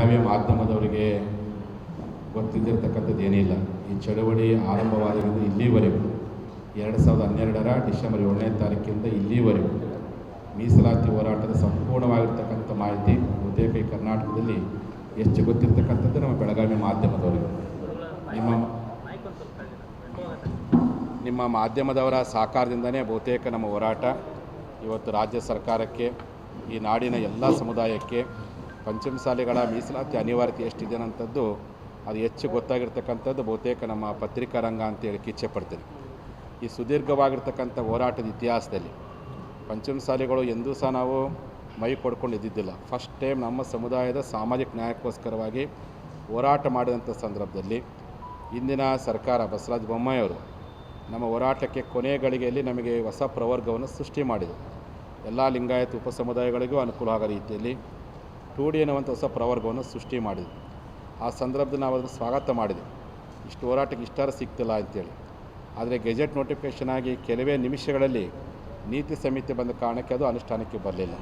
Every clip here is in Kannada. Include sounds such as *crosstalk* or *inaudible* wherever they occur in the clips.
ಬೆಳಗಾವಿಯ ಮಾಧ್ಯಮದವರಿಗೆ ಗೊತ್ತಿದ್ದಿರ್ತಕ್ಕಂಥದ್ದು ಏನಿಲ್ಲ ಈ ಚಳವಳಿ ಆರಂಭವಾದಿಂದ ಇಲ್ಲಿವರೆಗೂ ಎರಡು ಸಾವಿರದ ಹನ್ನೆರಡರ ಡಿಸೆಂಬರ್ ಏಳನೇ ತಾರೀಕಿಂದ ಇಲ್ಲಿವರೆಗೂ ಮೀಸಲಾತಿ ಹೋರಾಟದ ಸಂಪೂರ್ಣವಾಗಿರ್ತಕ್ಕಂಥ ಮಾಹಿತಿ ಬಹುತೇಕ ಕರ್ನಾಟಕದಲ್ಲಿ ಹೆಚ್ಚು ಗೊತ್ತಿರ್ತಕ್ಕಂಥದ್ದು ನಮ್ಮ ಬೆಳಗಾವಿ ಮಾಧ್ಯಮದವರಿಗೆ. ನಿಮ್ಮ ನಿಮ್ಮ ಮಾಧ್ಯಮದವರ ಸಹಕಾರದಿಂದನೇ ಬಹುತೇಕ ನಮ್ಮ ಹೋರಾಟ ಇವತ್ತು ರಾಜ್ಯ ಸರ್ಕಾರಕ್ಕೆ ಈ ನಾಡಿನ ಎಲ್ಲ ಸಮುದಾಯಕ್ಕೆ ಪಂಚಮಸಾಲಿಗಳ ಮೀಸಲಾತಿ ಅನಿವಾರ್ಯತೆ ಎಷ್ಟಿದೆ ಅನ್ನೋಂಥದ್ದು ಅದು ಹೆಚ್ಚು ಗೊತ್ತಾಗಿರ್ತಕ್ಕಂಥದ್ದು ಬಹುತೇಕ ನಮ್ಮ ಪತ್ರಿಕಾ ರಂಗ ಅಂತ ಹೇಳಿ ಇಚ್ಛೆ ಪಡ್ತೀನಿ. ಈ ಸುದೀರ್ಘವಾಗಿರ್ತಕ್ಕಂಥ ಹೋರಾಟದ ಇತಿಹಾಸದಲ್ಲಿ ಪಂಚಮ ಶಾಲೆಗಳು ಎಂದೂ ಸಹ ನಾವು ಮೈ ಕೊಡ್ಕೊಂಡು ಇದ್ದಿದ್ದಿಲ್ಲ. ಫಸ್ಟ್ ಟೈಮ್ ನಮ್ಮ ಸಮುದಾಯದ ಸಾಮಾಜಿಕ ನ್ಯಾಯಕ್ಕೋಸ್ಕರವಾಗಿ ಹೋರಾಟ ಮಾಡಿದಂಥ ಸಂದರ್ಭದಲ್ಲಿ ಇಂದಿನ ಸರ್ಕಾರ ಬಸವರಾಜ ಬೊಮ್ಮಾಯಿಯವರು ನಮ್ಮ ಹೋರಾಟಕ್ಕೆ ಕೊನೆ ಗಳಿಗೆಯಲ್ಲಿ ನಮಗೆ ಹೊಸ ಪ್ರವರ್ಗವನ್ನು ಸೃಷ್ಟಿ ಮಾಡಿದೆ. ಎಲ್ಲ ಲಿಂಗಾಯತ ಉಪ ಸಮುದಾಯಗಳಿಗೂ ಅನುಕೂಲ ಆಗೋ ರೀತಿಯಲ್ಲಿ ಟೂ ಡಿ ಅನ್ನುವಂಥ ಹೊಸ ಪ್ರವರ್ಗವನ್ನು ಸೃಷ್ಟಿ ಮಾಡಿದ್ವಿ. ಆ ಸಂದರ್ಭದಲ್ಲಿ ನಾವು ಅದನ್ನು ಸ್ವಾಗತ ಮಾಡಿದೆ ಇಷ್ಟು ಹೋರಾಟಕ್ಕೆ ಇಷ್ಟಾರು ಸಿಗ್ತಿಲ್ಲ ಅಂತೇಳಿ. ಆದರೆ ಗೆಜೆಟ್ ನೋಟಿಫಿಕೇಷನ್ ಆಗಿ ಕೆಲವೇ ನಿಮಿಷಗಳಲ್ಲಿ ನೀತಿ ಸಮಿತಿ ಬಂದ ಕಾರಣಕ್ಕೆ ಅದು ಅನುಷ್ಠಾನಕ್ಕೆ ಬರಲಿಲ್ಲ.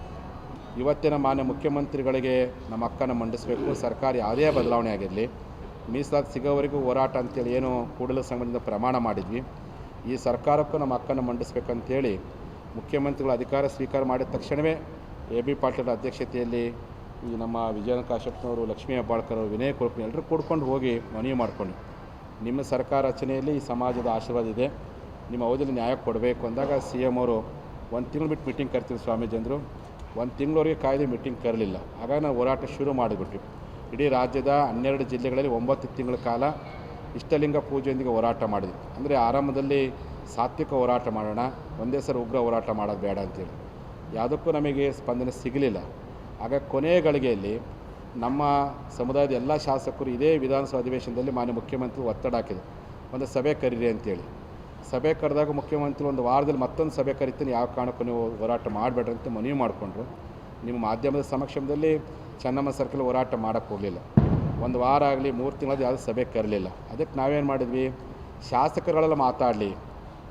ಇವತ್ತಿನ ಮಾನ್ಯ ಮುಖ್ಯಮಂತ್ರಿಗಳಿಗೆ ನಮ್ಮ ಅಕ್ಕನ ಮಂಡಿಸಬೇಕು. ಸರ್ಕಾರ ಯಾವುದೇ ಬದಲಾವಣೆ ಆಗಿರಲಿ, ಮೀಸಲಾತಿ ಸಿಗೋವರೆಗೂ ಹೋರಾಟ ಅಂತೇಳಿ ಏನು ಕೂಡಲ ಸಂಘದಿಂದ ಪ್ರಮಾಣ ಮಾಡಿದ್ವಿ. ಈ ಸರ್ಕಾರಕ್ಕೂ ನಮ್ಮ ಅಕ್ಕನ ಮಂಡಿಸ್ಬೇಕಂತೇಳಿ ಮುಖ್ಯಮಂತ್ರಿಗಳು ಅಧಿಕಾರ ಸ್ವೀಕಾರ ಮಾಡಿದ ತಕ್ಷಣವೇ ಎ ಬಿ ಪಾಟೀಲ್ ಅಧ್ಯಕ್ಷತೆಯಲ್ಲಿ ಈ ನಮ್ಮ ವಿಜಯನ ಕಾಶ್ಯಪ್ನವರು, ಲಕ್ಷ್ಮೀ ಹೆಬ್ಬಾಳ್ಕರ್ ಅವರು, ವಿನಯ್ ಎಲ್ಲರೂ ಕೂಡ್ಕೊಂಡು ಹೋಗಿ ಮನವಿ ಮಾಡ್ಕೊಂಡು, ನಿಮ್ಮ ಸರ್ಕಾರ ರಚನೆಯಲ್ಲಿ ಈ ಸಮಾಜದ ಆಶೀರ್ವಾದ ಇದೆ, ನಿಮ್ಮ ಅವಧಿಯಲ್ಲಿ ನ್ಯಾಯ ಕೊಡಬೇಕು ಅಂದಾಗ ಸಿ ಎಂ ಅವರು ಒಂದು ತಿಂಗಳು ಬಿಟ್ಟು ಮೀಟಿಂಗ್ ಕರ್ತೀವಿ ಸ್ವಾಮೀಜಿ ಅಂದರು. ಒಂದು ತಿಂಗಳವರೆಗೆ ಕಾಯ್ದೆ ಮೀಟಿಂಗ್ ಕರಲಿಲ್ಲ. ಆಗ ನಾವು ಹೋರಾಟ ಶುರು ಮಾಡಿಬಿಟ್ವಿ. ಇಡೀ ರಾಜ್ಯದ ಹನ್ನೆರಡು ಜಿಲ್ಲೆಗಳಲ್ಲಿ ಒಂಬತ್ತು ತಿಂಗಳ ಕಾಲ ಇಷ್ಟಲಿಂಗ ಪೂಜೆಯೊಂದಿಗೆ ಹೋರಾಟ ಮಾಡಿದ್ವಿ. ಅಂದರೆ ಆರಂಭದಲ್ಲಿ ಸಾತ್ವಿಕ ಹೋರಾಟ ಮಾಡೋಣ, ಒಂದೇ ಸರ್ ಉಗ್ರ ಹೋರಾಟ ಮಾಡೋದು ಬೇಡ ಅಂತೇಳಿ. ಯಾವುದಕ್ಕೂ ನಮಗೆ ಸ್ಪಂದನೆ ಸಿಗಲಿಲ್ಲ. ಆಗ ಕೊನೆಯ ಗಳಿಗೆಯಲ್ಲಿ ನಮ್ಮ ಸಮುದಾಯದ ಎಲ್ಲ ಶಾಸಕರು ಇದೇ ವಿಧಾನಸಭಾ ಅಧಿವೇಶನದಲ್ಲಿ ಮಾನ್ಯ ಮುಖ್ಯಮಂತ್ರಿ ಒತ್ತಡ ಹಾಕಿದ್ರು. ಒಂದು ಸಭೆ ಕರೀರಿ ಅಂತೇಳಿ. ಸಭೆ ಕರೆದಾಗ ಮುಖ್ಯಮಂತ್ರಿ ಒಂದು ವಾರದಲ್ಲಿ ಮತ್ತೊಂದು ಸಭೆ ಕರಿತೀನಿ, ಯಾವ ಕಾರಣಕ್ಕೂ ನೀವು ಹೋರಾಟ ಮಾಡಬೇಡ್ರಿ ಅಂತ ಮನವಿ ಮಾಡಿಕೊಂಡ್ರು. ನಿಮ್ಮ ಮಾಧ್ಯಮದ ಸಮಕ್ಷಮದಲ್ಲಿ ಚೆನ್ನಮ್ಮ ಸರ್ಕಲ್ ಹೋರಾಟ ಮಾಡೋಕ್ಕೆ ಹೋಗಲಿಲ್ಲ. ಒಂದು ವಾರ ಆಗಲಿ, ಮೂರು ತಿಂಗಳದ್ದು ಯಾವುದೂ ಸಭೆ ಕರಲಿಲ್ಲ. ಅದಕ್ಕೆ ನಾವೇನು ಮಾಡಿದ್ವಿ? ಶಾಸಕರುಗಳೆಲ್ಲ ಮಾತಾಡಲಿ.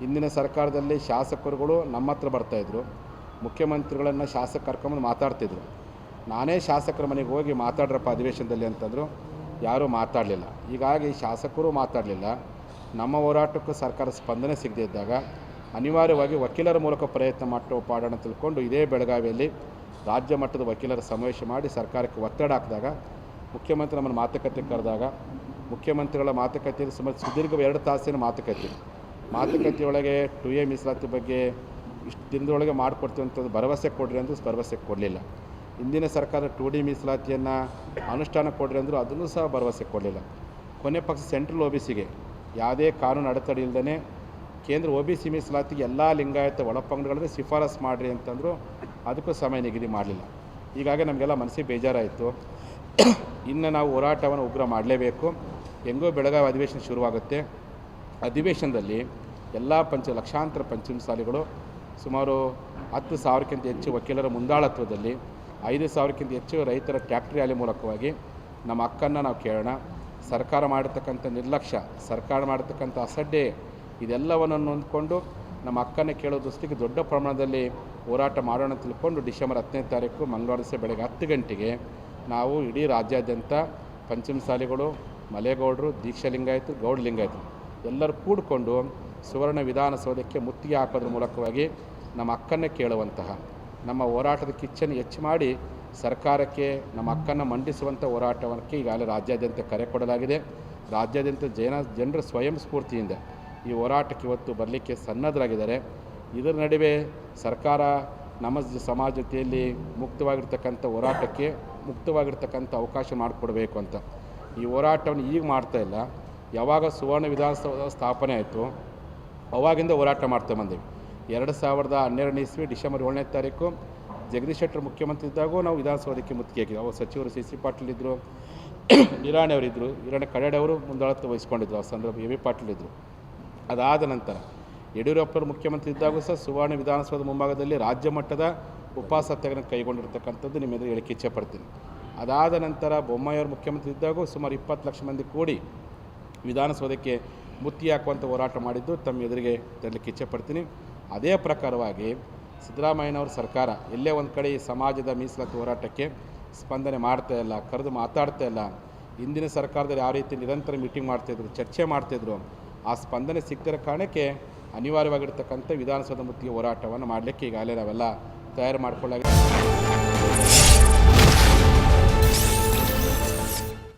ಇಂದಿನ ಸರ್ಕಾರದಲ್ಲಿ ಶಾಸಕರುಗಳು ನಮ್ಮ ಹತ್ರ ಬರ್ತಾಯಿದ್ರು ಮುಖ್ಯಮಂತ್ರಿಗಳನ್ನು ಶಾಸಕ ಕರ್ಕೊಂಬಂದು ಮಾತಾಡ್ತಿದ್ರು. ನಾನೇ ಶಾಸಕರ ಮನೆಗೆ ಹೋಗಿ ಮಾತಾಡ್ರಪ್ಪ ಅಧಿವೇಶನದಲ್ಲಿ ಅಂತಂದರು, ಯಾರೂ ಮಾತಾಡಲಿಲ್ಲ. ಹೀಗಾಗಿ ಶಾಸಕರು ಮಾತಾಡಲಿಲ್ಲ. ನಮ್ಮ ಹೋರಾಟಕ್ಕೂ ಸರ್ಕಾರ ಸ್ಪಂದನೆ ಸಿಗದೇ ಇದ್ದಾಗ ಅನಿವಾರ್ಯವಾಗಿ ವಕೀಲರ ಮೂಲಕ ಪ್ರಯತ್ನ ಮಾಡೋ ಪಾಡೋಣ ತಿಳ್ಕೊಂಡು ಇದೇ ಬೆಳಗಾವಿಯಲ್ಲಿ ರಾಜ್ಯ ಮಟ್ಟದ ವಕೀಲರ ಸಮಾವೇಶ ಮಾಡಿ ಸರ್ಕಾರಕ್ಕೆ ಒತ್ತಡ ಹಾಕಿದಾಗ, ಮುಖ್ಯಮಂತ್ರಿ ನಮ್ಮನ್ನು ಮಾತುಕತೆ ಕರೆದಾಗ, ಮುಖ್ಯಮಂತ್ರಿಗಳ ಮಾತುಕತೆಯಲ್ಲಿ ಸುಮಾರು ಸುದೀರ್ಘ ಎರಡು ತಾಸಿನ ಮಾತುಕತೆ. ಮಾತುಕತೆಯೊಳಗೆ ಟು ಎ ಮೀಸಲಾತಿ ಬಗ್ಗೆ ಇಷ್ಟು ದಿನದೊಳಗೆ ಮಾಡಿಕೊಡ್ತೀವಿ ಅಂತ ಭರವಸೆ ಕೊಡ್ರಿ ಅಂತ ಭರವಸೆ ಕೊಡಲಿಲ್ಲ. ಇಂದಿನ ಸರ್ಕಾರ ಟು ಡಿ ಮೀಸಲಾತಿಯನ್ನು ಅನುಷ್ಠಾನ ಕೊಡ್ರಿ ಅಂದರೂ ಅದನ್ನು ಸಹ ಭರವಸೆ ಕೊಡಲಿಲ್ಲ. ಕೊನೆ ಪಕ್ಷ ಸೆಂಟ್ರಲ್ ಒ ಬಿ ಸಿಗೆ ಯಾವುದೇ ಕಾನೂನು ಅಡೆತಡೆ ಇಲ್ಲದೇ ಕೇಂದ್ರ ಒ ಬಿ ಸಿ ಮೀಸಲಾತಿಗೆ ಎಲ್ಲ ಲಿಂಗಾಯತ ಒಳಪಂಗಡಗಳಿಗೆ ಶಿಫಾರಸು ಮಾಡಿರಿ ಅಂತಂದರು ಅದಕ್ಕೂ ಸಮಯ ನಿಗದಿ ಮಾಡಲಿಲ್ಲ. ಹೀಗಾಗಿ ನಮಗೆಲ್ಲ ಮನಸ್ಸಿಗೆ ಬೇಜಾರಾಯಿತು. ಇನ್ನು ನಾವು ಹೋರಾಟವನ್ನು ಉಗ್ರ ಮಾಡಲೇಬೇಕು. ಹೆಂಗೋ ಬೆಳಗಾವಿ ಅಧಿವೇಶನ ಶುರುವಾಗುತ್ತೆ. ಅಧಿವೇಶನದಲ್ಲಿ ಎಲ್ಲ ಪಂಚ, ಲಕ್ಷಾಂತರ ಪಂಚಮಸಾಲಿಗಳು ಸುಮಾರು ಹತ್ತು ಸಾವಿರಕ್ಕಿಂತ ಹೆಚ್ಚು ವಕೀಲರ ಮುಂದಾಳತ್ವದಲ್ಲಿ ಐದು ಸಾವಿರಕ್ಕಿಂತ ಹೆಚ್ಚು ರೈತರ ಟ್ಯಾಕ್ಟ್ರಿ ರ್ಯಾಲಿ ಮೂಲಕವಾಗಿ ನಮ್ಮ ಹಕ್ಕನ್ನು ನಾವು ಕೇಳೋಣ. ಸರ್ಕಾರ ಮಾಡಿರ್ತಕ್ಕಂಥ ನಿರ್ಲಕ್ಷ್ಯ, ಸರ್ಕಾರ ಮಾಡಿರ್ತಕ್ಕಂಥ ಅಸಡ್ಡೆ, ಇದೆಲ್ಲವನ್ನು ಹೊಂದ್ಕೊಂಡು ನಮ್ಮ ಹಕ್ಕನ್ನು ಕೇಳೋ ದೃಷ್ಟಿಗೆ ದೊಡ್ಡ ಪ್ರಮಾಣದಲ್ಲಿ ಹೋರಾಟ ಮಾಡೋಣ ತಿಳ್ಕೊಂಡು ಡಿಸೆಂಬರ್ ಹತ್ತನೇ ತಾರೀಕು ಮಂಗಳವಾರ ದಿವಸ ಬೆಳಗ್ಗೆ ಹತ್ತು ಗಂಟೆಗೆ ನಾವು ಇಡೀ ರಾಜ್ಯಾದ್ಯಂತ ಪಂಚಮಸಾಲಿಗಳು ಮಲೆಗೌಡರು, ದೀಕ್ಷಾ ಗೌಡಲಿಂಗಾಯಿತು ಗೌಡ ಲಿಂಗಾಯತರು ಎಲ್ಲರೂ ಕೂಡಿಕೊಂಡು ಸುವರ್ಣ ವಿಧಾನಸೌಧಕ್ಕೆ ಮುತ್ತಿಗೆ ಹಾಕೋದ್ರ ಮೂಲಕವಾಗಿ ನಮ್ಮ ಹಕ್ಕನ್ನು ಕೇಳುವಂತಹ ನಮ್ಮ ಹೋರಾಟದ ಕಿಚ್ಚನ್ನು ಹೆಚ್ಚು ಮಾಡಿ ಸರ್ಕಾರಕ್ಕೆ, ನಮ್ಮ ಹಕ್ಕನ್ನು ಮಂಡಿಸುವಂಥ ಹೋರಾಟಕ್ಕೆ ಈಗಾಗಲೇ ರಾಜ್ಯಾದ್ಯಂತ ಕರೆ ಕೊಡಲಾಗಿದೆ. ರಾಜ್ಯಾದ್ಯಂತ ಜನ, ಜನರ ಸ್ವಯಂ ಸ್ಫೂರ್ತಿಯಿಂದ ಈ ಹೋರಾಟಕ್ಕೆ ಇವತ್ತು ಬರಲಿಕ್ಕೆ ಸನ್ನದ್ಧರಾಗಿದ್ದಾರೆ ಇದರ ನಡುವೆ ಸರ್ಕಾರ ನಮ್ಮ ಸಮಾಜ ಜೊತೆಯಲ್ಲಿ ಮುಕ್ತವಾಗಿರ್ತಕ್ಕಂಥ ಹೋರಾಟಕ್ಕೆ ಮುಕ್ತವಾಗಿರ್ತಕ್ಕಂಥ ಅವಕಾಶ ಮಾಡಿಕೊಡ್ಬೇಕು ಅಂತ. ಈ ಹೋರಾಟವನ್ನು ಈಗ ಮಾಡ್ತಾ ಇಲ್ಲ. ಯಾವಾಗ ಸುವರ್ಣ ವಿಧಾನಸೌಧ ಸ್ಥಾಪನೆ ಆಯಿತು, ಅವಾಗಿಂದ ಹೋರಾಟ ಮಾಡ್ತಾ ಬಂದೀವಿ. ಎರಡು ಸಾವಿರದ ಹನ್ನೆರಡನೇ ಇಸ್ವಿ ಡಿಸೆಂಬರ್ ಏಳನೇ ತಾರೀಕು ಜಗದೀಶ್ ಶೆಟ್ಟರ್ ಮುಖ್ಯಮಂತ್ರಿ ಇದ್ದಾಗೂ ನಾವು ವಿಧಾನಸೌಧಕ್ಕೆ ಮುತ್ತಿಗೆ ಹಾಕಿದ್ವಿ ಅವರು ಸಚಿವರು ಸಿ ಸಿ ಪಾಟೀಲ್ ಇದ್ದರು ನಿರಾಣಿ *coughs* ಅವರಿದ್ದರು ಇರಾಣಿ ಕಡೆಡೆ ಅವರು ಮುಂದಾಳತ್ವ ವಹಿಸ್ಕೊಂಡಿದ್ರು. ಆ ಸಂದರ್ಭ ಎ ವಿ ಪಾಟೀಲ್ ಇದ್ದರು ಅದಾದ ನಂತರ ಯಡಿಯೂರಪ್ಪರು ಮುಖ್ಯಮಂತ್ರಿ ಇದ್ದಾಗೂ ಸಹ ಸುವರ್ಣ ವಿಧಾನಸೌಧ ಮುಂಭಾಗದಲ್ಲಿ ರಾಜ್ಯ ಮಟ್ಟದ ಉಪವಾಸ ಸತ್ಯಾಗ್ರಹ ಕೈಗೊಂಡಿರ್ತಕ್ಕಂಥದ್ದು ನಿಮ್ಮ ಎದುರು ಇಚ್ಛೆ ಪಡ್ತೀನಿ. ಅದಾದ ನಂತರ ಬೊಮ್ಮಾಯಿಯವರು ಮುಖ್ಯಮಂತ್ರಿ ಇದ್ದಾಗೂ ಸುಮಾರು ಇಪ್ಪತ್ತು ಲಕ್ಷ ಮಂದಿ ಕೂಡಿ ವಿಧಾನಸೌಧಕ್ಕೆ ಮುತ್ತಿ ಹಾಕುವಂಥ ಹೋರಾಟ ಮಾಡಿದ್ದು ತಮ್ಮ ಎದುರಿಗೆ ತರಲಿಕ್ಕೆ ಇಚ್ಛೆಪಡ್ತೀನಿ ಅದೇ ಪ್ರಕಾರವಾಗಿ ಸಿದ್ದರಾಮಯ್ಯನವ್ರ ಸರ್ಕಾರ ಎಲ್ಲೇ ಒಂದು ಕಡೆ ಈ ಸಮಾಜದ ಮೀಸಲಾತಿ ಹೋರಾಟಕ್ಕೆ ಸ್ಪಂದನೆ ಮಾಡ್ತಾ ಇಲ್ಲ, ಕರೆದು ಮಾತಾಡ್ತಾ ಇಲ್ಲ, ಹಿಂದಿನ ಸರ್ಕಾರದಲ್ಲಿ ಯಾವ ರೀತಿ ನಿರಂತರ ಮೀಟಿಂಗ್ ಮಾಡ್ತಾಯಿದ್ರು ಚರ್ಚೆ ಮಾಡ್ತಾಯಿದ್ರು ಆ ಸ್ಪಂದನೆ ಸಿಗ್ತಿರೋ ಕಾರಣಕ್ಕೆ ಅನಿವಾರ್ಯವಾಗಿರ್ತಕ್ಕಂಥ ವಿಧಾನಸೌಧ ಮುತ್ತಿಗೆ ಹೋರಾಟವನ್ನು ಮಾಡಲಿಕ್ಕೆ ಈಗಾಗಲೇ ನಾವೆಲ್ಲ ತಯಾರು ಮಾಡ್ಕೊಳ್ಳಾಗಿದೆ